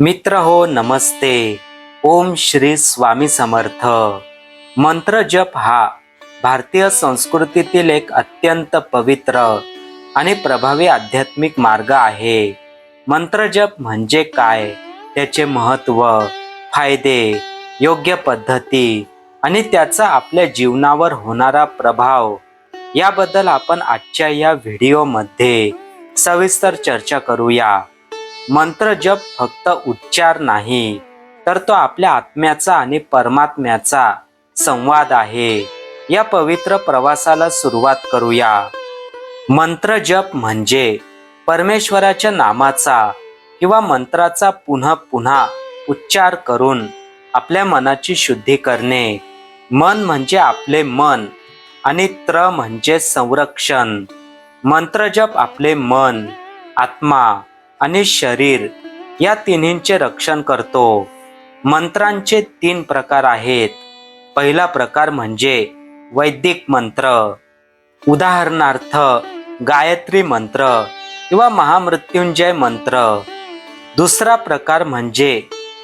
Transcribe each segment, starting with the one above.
मित्र हो नमस्ते. ओम श्री स्वामी समर्थ. मंत्र जप हा भारतीय संस्कृतीतील एक अत्यंत पवित्र आणि प्रभावी आध्यात्मिक मार्ग आहे. मंत्र जप म्हणजे काय? त्याचे महत्त्व फायदे योग्य पद्धती आणि त्याचा आपल्या जीवनावर होणारा प्रभाव याबद्दल आपण आजच्या या व्हिडिओमध्ये सविस्तर चर्चा करूया. मंत्र जप फक्त उच्चार नाही तर तो आपल्या आत्म्याचा आणि परमात्म्याचा संवाद आहे. या पवित्र प्रवासाला सुरुवात करूया. मंत्र जप म्हणजे परमेश्वराच्या नामाचा किंवा मंत्राचा पुन्हा पुन्हा उच्चार करून आपल्या मनाची शुद्धी करणे. मन म्हणजे आपले मन आणि त्र म्हणजे संरक्षण. मंत्रजप आपले मन आत्मा आणि शरीर या तिन्हींचे रक्षण करतो. मंत्रांचे तीन प्रकार आहेत. पहिला प्रकार म्हणजे वैदिक मंत्र. उदाहरणार्थ गायत्री मंत्र किंवा महामृत्युंजय मंत्र. दुसरा प्रकार म्हणजे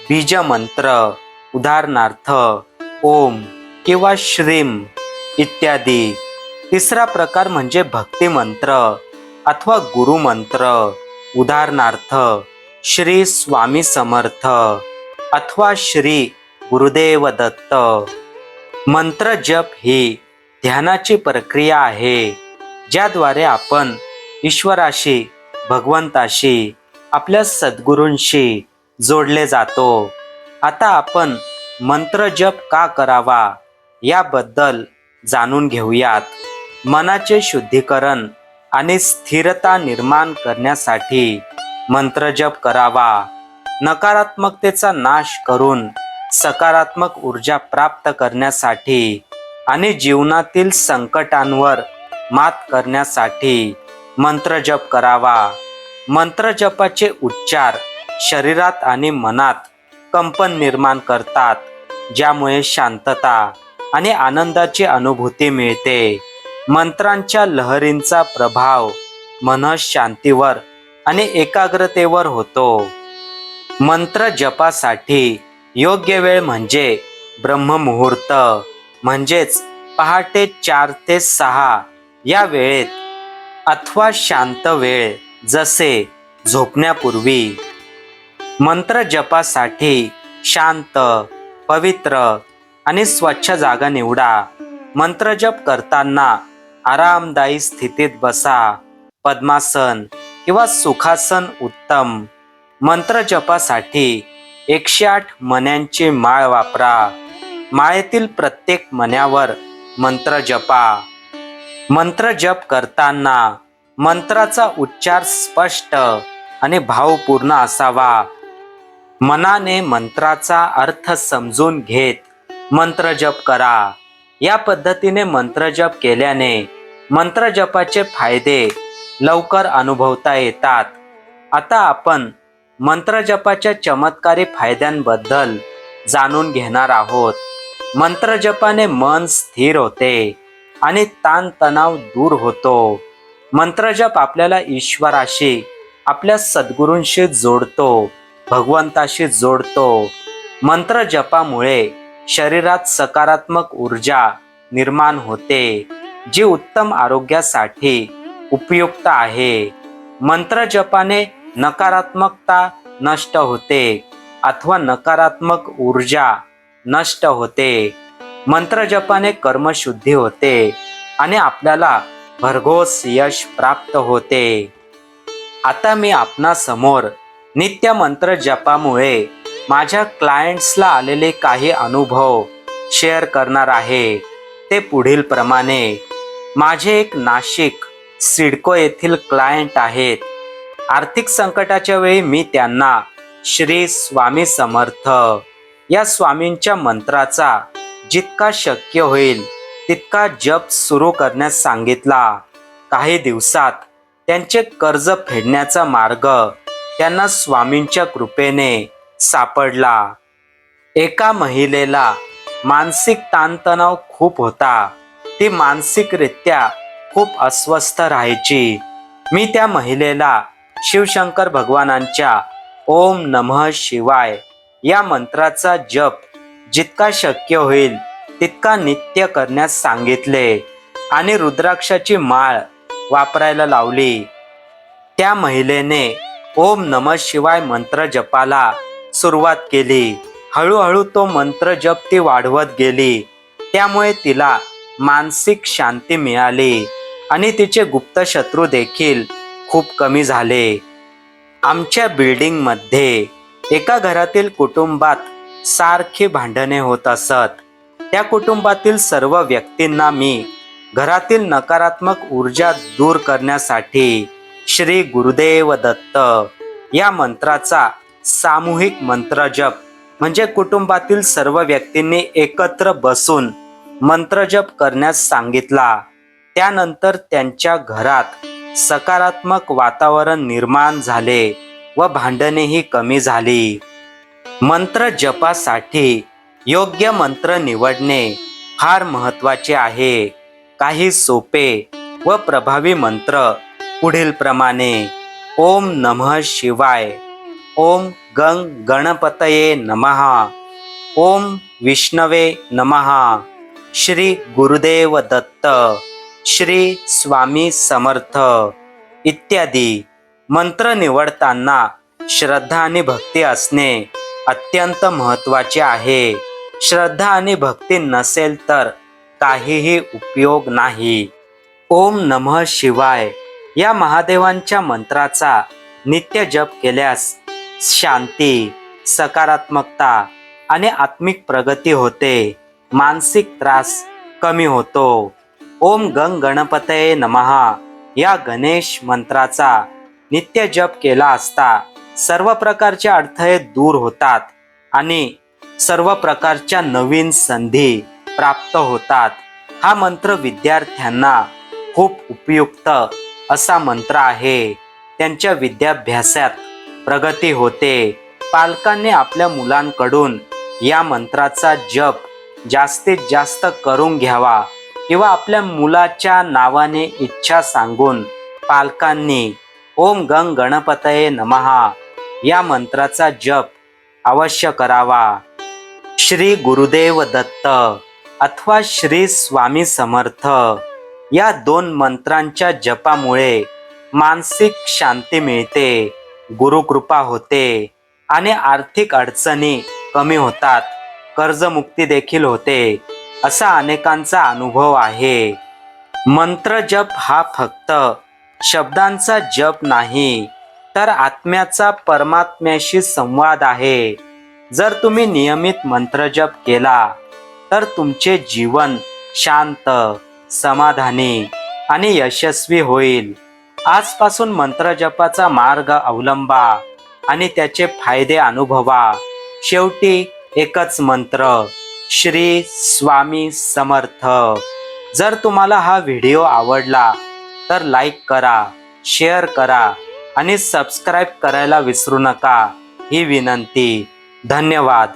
बीज मंत्र. उदाहरणार्थ ओम किंवा श्रीम इत्यादी. तिसरा प्रकार म्हणजे भक्ती मंत्र अथवा गुरुमंत्र उदाहरणार्थ श्री स्वामी समर्थ अथवा श्री गुरुदेव दत्त. मंत्र जप ही ध्यानाची प्रक्रिया आहे ज्याद्वारे आपण ईश्वराशी भगवंताशी आपल्या सद्गुरूंशी जोडले जातो. आता आपण मंत्र जप का करावा याबद्दल जाणून घेऊयात. मनाचे शुद्धीकरण आणि स्थिरता निर्माण करण्यासाठी मंत्रजप करावा. नकारात्मकतेचा नाश करून सकारात्मक ऊर्जा प्राप्त करण्यासाठी आणि जीवनातील संकटांवर मात करण्यासाठी मंत्रजप करावा. मंत्रजपाचे उच्चार शरीरात आणि मनात कंपन निर्माण करतात ज्यामुळे शांतता आणि आनंदाची अनुभूती मिळते. मंत्रांच्या लहरींचा प्रभाव मन शांतीवर आणि एकाग्रतेवर होतो. मंत्र जपासाठी योग्य वेळ म्हणजे ब्रह्ममुहूर्त म्हणजेच पहाटे चार ते सहा या वेळेत. अथवा शांत वेळ जसे झोपण्यापूर्वी. मंत्र जपासाठी शांत पवित्र आणि स्वच्छ जागा निवडा. मंत्रजप करताना आरामदायी स्थितीत बसा. पद्मासन किंवा सुखासन उत्तम. मंत्रजपासाठी एकशे आठ मण्यांची माळ वापरा. माळेतील प्रत्येक मण्यावर मंत्र जपा. मंत्र जप करताना मंत्राचा उच्चार स्पष्ट आणि भावपूर्ण असावा. मनाने मंत्राचा अर्थ समजून घेत मंत्र जप करा. या पद्धतीने मंत्रजप केल्याने मंत्रजपाचे फायदे लवकर अनुभवता येतात. आता आपण मंत्रजपाच्या चमत्कारी फायद्यांबद्दल जाणून घेणार आहोत. मंत्रजपाने मन स्थिर होते आणि ताणतणाव दूर होतो. मंत्रजप आपल्याला ईश्वराशी आपल्या सद्गुरूंशी जोडतो भगवंताशी जोडतो. मंत्रजपामुळे शरीरात सकारात्मक ऊर्जा निर्माण होते जी उत्तम आरोग्यासाठी उपयुक्त आहे. मंत्र जपाने नकारात्मकता नष्ट होते अथवा नकारात्मक ऊर्जा नष्ट होते. मंत्र जपाने कर्मशुद्धी होते आणि आपल्याला भरघोस यश प्राप्त होते. आता मी आपणासमोर नित्य मंत्र जपामुळे माझ्या क्लायंट्सला आलेले काही अनुभव शेअर करणार आहे. ते पुढील प्रमाणे. माझे एक नाशिक सिडको येथील क्लायंट आहेत. आर्थिक संकटाच्या वेळी मी त्यांना श्री स्वामी समर्थ या स्वामींच्या मंत्राचा जितका शक्य होईल तितका जप सुरू करण्यास सांगितला. काही दिवसात त्यांचे कर्ज फेडण्याचा मार्ग त्यांना स्वामींच्या कृपेने सापडला. एका महिलेला मानसिक ताणतणाव खूप होता. ती मानसिकरित्या खूप अस्वस्थ राहायची. मी त्या महिलेला शिवशंकर भगवानांच्या ओम नमः शिवाय या मंत्राचा जप जितका शक्य होईल तितका नित्य करण्यास सांगितले आणि रुद्राक्षाची माळ वापरायला लावली. त्या महिलेने ओम नम शिवाय मंत्र जपाला. सुरुवात केली. हळूहळू तो मंत्र जप ती वाढवत गेली. त्यामुळे तिला मानसिक शांती मिळाली आणि तिचे गुप्त शत्रू देखील खूप कमी झाले. आमच्या बिल्डिंगमध्ये एका घरातील कुटुंबात सारखी भांडणे होत असत. त्या कुटुंबातील सर्व व्यक्तींना मी घरातील नकारात्मक ऊर्जा दूर करण्यासाठी श्री गुरुदेव दत्त या मंत्राचा सामूहिक मंत्रजप म्हणजे कुटुंबातील सर्व व्यक्तींनी एकत्र बसून मंत्रजप करण्यास सांगितला. त्यानंतर त्यांच्या घरात सकारात्मक वातावरण निर्माण झाले व भांडणेही कमी झाली. मंत्र जपासाठी योग्य मंत्र निवडणे फार महत्त्वाचे आहे. काही सोपे व प्रभावी मंत्र पुढील प्रमाणे ओम नमः शिवाय ओम गंग गणपतये नमः। ओम विष्णवे नमः। श्री गुरुदेव दत्त। श्री स्वामी समर्थ। इत्यादी मंत्र निवडताना श्रद्धा आणि भक्ती असणे अत्यंत महत्त्वाचे आहे. श्रद्धा आणि भक्ती नसेल तर काहीही उपयोग नाही. ओम नमः शिवाय या महादेवांच्या मंत्राचा नित्य जप केल्यास शांती सकारात्मकता आणि आत्मिक प्रगती होते. मानसिक त्रास कमी होतो. ओम गंग गणपतये नमहा या गणेश मंत्राचा नित्य जप केला असता सर्व प्रकारचे अडथळे दूर होतात आणि सर्व प्रकारच्या नवीन संधी प्राप्त होतात. हा मंत्र विद्यार्थ्यांना खूप उपयुक्त असा मंत्र आहे. त्यांच्या विद्याभ्यासात प्रगती होते. पालकांनी आपल्या मुलांकडून या मंत्राचा जप जास्तीत जास्त करून घ्यावा किंवा आपल्या मुलाच्या नावाने इच्छा सांगून पालकांनी ओम गंग गणपतये नमहा या मंत्राचा जप अवश्य करावा. श्री गुरुदेव दत्त अथवा श्री स्वामी समर्थ या दोन मंत्रांच्या जपामुळे मानसिक शांती मिळते. गुरुकृपा होते आणि आर्थिक अडचणी कमी होतात. कर्जमुक्ती देखील होते असा अनेकांचा अनुभव आहे. मंत्र जप हा फक्त शब्दांचा जप नाही तर आत्म्याचा परमात्म्याशी संवाद आहे. जर तुम्ही नियमित मंत्रजप केला तर तुमचे जीवन शांत समाधानी आणि यशस्वी होईल. आजपासून मंत्रजपाचा मार्ग अवलंबा आणि त्याचे फायदे अनुभवा. शेवटी एकच मंत्र श्री स्वामी समर्थ. जर तुम्हाला हा व्हिडिओ आवडला तर लाईक करा शेअर करा आणि सबस्क्राईब करायला विसरू नका. ही विनंती. धन्यवाद.